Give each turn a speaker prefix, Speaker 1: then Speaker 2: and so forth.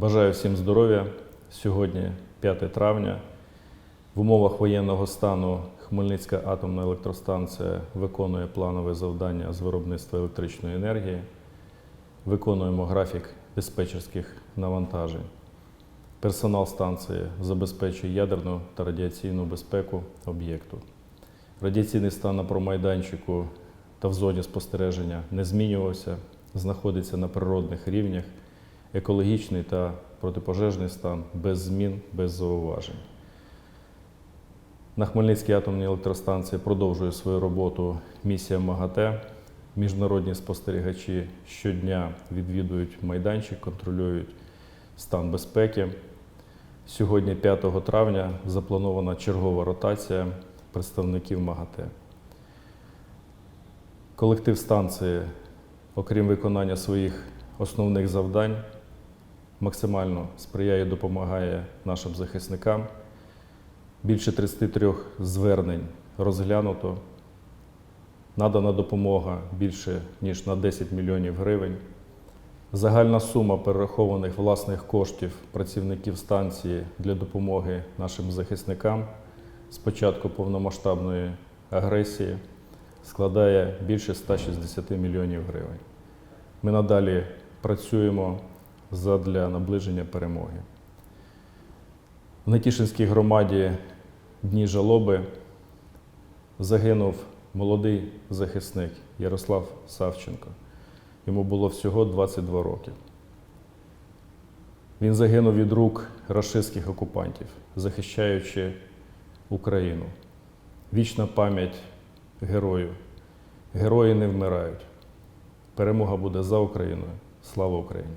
Speaker 1: Бажаю всім здоров'я. Сьогодні 5 травня. В умовах воєнного стану Хмельницька атомна електростанція виконує планове завдання з виробництва електричної енергії. Виконуємо графік диспетчерських навантажень. Персонал станції забезпечує ядерну та радіаційну безпеку об'єкту. Радіаційний стан на промайданчику та в зоні спостереження не змінювався, знаходиться на природних рівнях, екологічний та протипожежний стан без змін, без зауважень. На Хмельницькій атомній електростанції продовжує свою роботу місія МАГАТЕ. Міжнародні спостерігачі щодня відвідують майданчик, контролюють стан безпеки. Сьогодні, 5 травня, запланована чергова ротація представників МАГАТЕ. Колектив станції, окрім виконання своїх основних завдань, максимально сприяє, допомагає нашим захисникам. Більше 33 звернень розглянуто. Надана допомога більше ніж на 10 мільйонів гривень. Загальна сума перерахованих власних коштів працівників станції для допомоги нашим захисникам з початку повномасштабної агресії складає більше 160 мільйонів гривень. Ми надалі працюємо задля наближення перемоги. В Нетішинській громаді дні жалоби загинув молодий захисник Ярослав Савченко. Йому було всього 22 роки. Він загинув від рук рашистських окупантів, захищаючи Україну. Вічна пам'ять герою. Герої не вмирають. Перемога буде за Україною. Слава Україні!